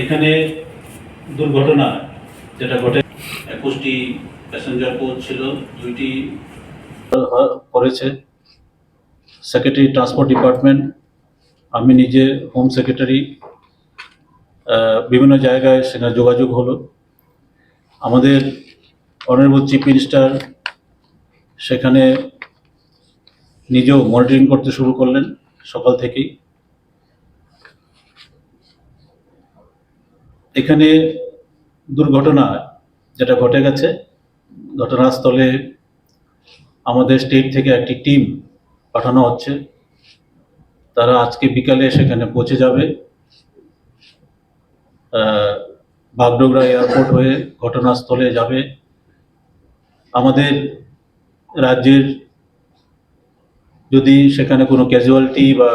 এখানে দুর্ঘটনা যেটা ঘটে, একুশটি প্যাসেঞ্জার কোচ ছিল, দুইটি করেছে। সেক্রেটারি ট্রান্সপোর্ট ডিপার্টমেন্ট আমি নিজে হোম সেক্রেটারি বিভিন্ন জায়গায় সেখানে যোগাযোগ হলো। আমাদের অনারেবল চিফ মিনিস্টার সেখানে নিজেও মনিটরিং করতে শুরু করলেন সকাল থেকেই। এখানে দুর্ঘটনা যেটা ঘটে গেছে, ঘটনাস্থলে আমাদের স্টেট থেকে একটি টিম পাঠানো হচ্ছে। তারা আজকে বিকালে সেখানে পৌঁছে যাবে। বাগডোগরা এয়ারপোর্ট হয়ে ঘটনাস্থলে যাবে। আমাদের রাজ্যের যদি সেখানে কোনো ক্যাজুয়ালিটি বা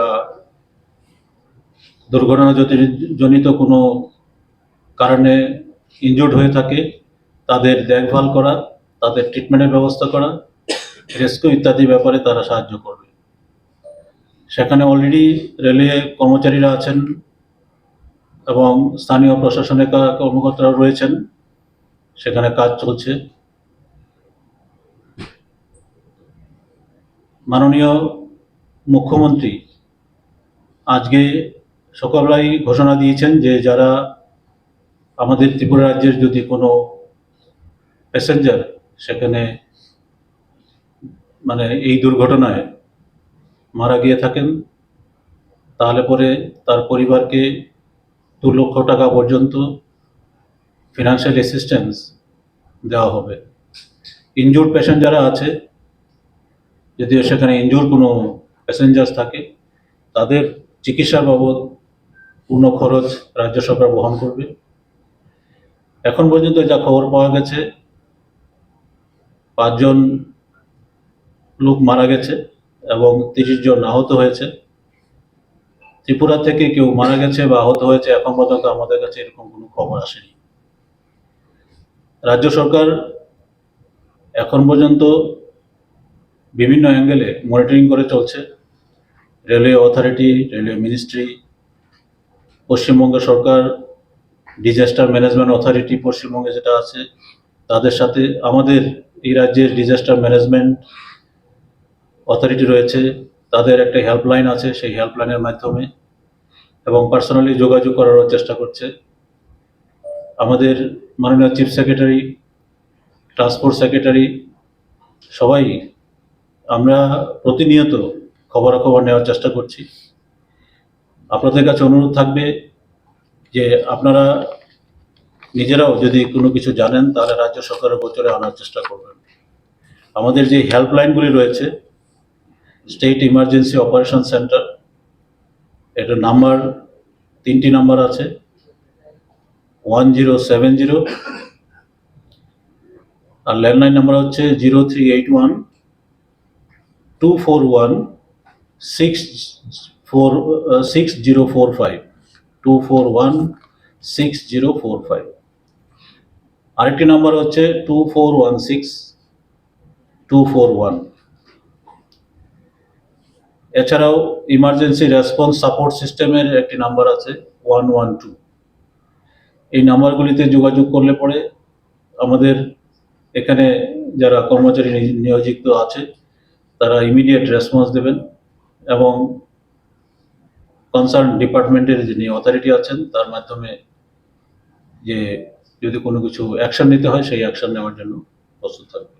দুর্ঘটনা জনিত কোনো কারণে ইনজুর্ড হয়ে থাকে, তাদের দেখভাল করা, তাদের ট্রিটমেন্টের ব্যবস্থা করা রেস্কিউ ইত্যাদি ব্যাপারে তারা সাহায্য করবে। সেখানে অলরেডি রেলওয়ে কর্মচারীরা আছেন এবং স্থানীয় প্রশাসনের কর্মকর্তারা রয়েছেন। সেখানে কাজ চলছে। মাননীয় মুখ্যমন্ত্রী আজকে সকালবেলায় ঘোষণা দিয়েছেন যে যারা আমাদের ত্রিপুরা রাজ্যের যদি কোনো প্যাসেঞ্জার সেখানে মানে এই দুর্ঘটনায় মারা গিয়ে থাকেন, তাহলে পরে তার পরিবারকে দু লক্ষ টাকা পর্যন্ত ফিনান্সিয়াল অ্যাসিস্ট্যান্স দেওয়া হবে। ইনজুর্ড যারা আছে, যদিও সেখানে ইনজুর কোনো প্যাসেঞ্জার্স থাকে, তাদের চিকিৎসা বাবদ পূর্ণ খরচ রাজ্য সরকার বহন করবে। এখন পর্যন্ত যা খবর পাওয়া গেছে, পাঁচজন লোক মারা গেছে এবং তিরিশ জন আহত হয়েছে। ত্রিপুরা থেকে কেউ মারা গেছে বা আহত হয়েছে এখন পর্যন্ত আমাদের কাছে এরকম কোনো খবর আসেনি। রাজ্য সরকার এখন পর্যন্ত বিভিন্ন অ্যাঙ্গেলে মনিটরিং করে চলছে। Railway authority, railway ministry, Paschimbanga সরকার ডিজাস্টার ম্যানেজমেন্ট অথরিটি পশ্চিমবঙ্গে যেটা আছে, তাদের সাথে আমাদের এই রাজ্যের ডিজাস্টার ম্যানেজমেন্ট অথরিটি রয়েছে, তাদের একটা হেল্পলাইন আছে সেই হেল্পলাইনের মাধ্যমে এবং পার্সোনালি যোগাযোগ করারও চেষ্টা করছে। আমাদের মাননীয় চিফ সেক্রেটারি ট্রান্সপোর্ট সেক্রেটারি সবাই আমরা প্রতিনিয়ত খবরাখবর নেওয়ার চেষ্টা করছি। আপনাদের কাছে অনুরোধ থাকবে যে আপনারা নিজেরাও যদি কোনো কিছু জানেন, তাহলে রাজ্য সরকারের গোচরে আনার চেষ্টা করবেন। আমাদের যে হেল্পলাইনগুলি রয়েছে স্টেট ইমার্জেন্সি অপারেশন সেন্টার এটার নাম্বার, তিনটি নাম্বার আছে ওয়ান জিরো সেভেন জিরো আর ল্যান্ডলাইন নাম্বার হচ্ছে zero three eight one two four one six four six zero four five two four one six zero four five আরেকটি number হচ্ছে two four one six two four one এছাড়াও emergency response support সিস্টেমের একটি number আছে one one two এই নাম্বারগুলিতে যোগাযোগ করলে পরে আমাদের এখানে যারা কর্মচারী নিয়োজিত আছে, তারা ইমিডিয়েট রেসপন্স দেবেন এবং কনসার্ন ডিপার্টমেন্টের যিনি অথরিটি আছেন, তার মাধ্যমে যে যদি কোনো কিছু অ্যাকশন নিতে হয়, সেই অ্যাকশন নেওয়ার জন্য প্রস্তুত থাকবে।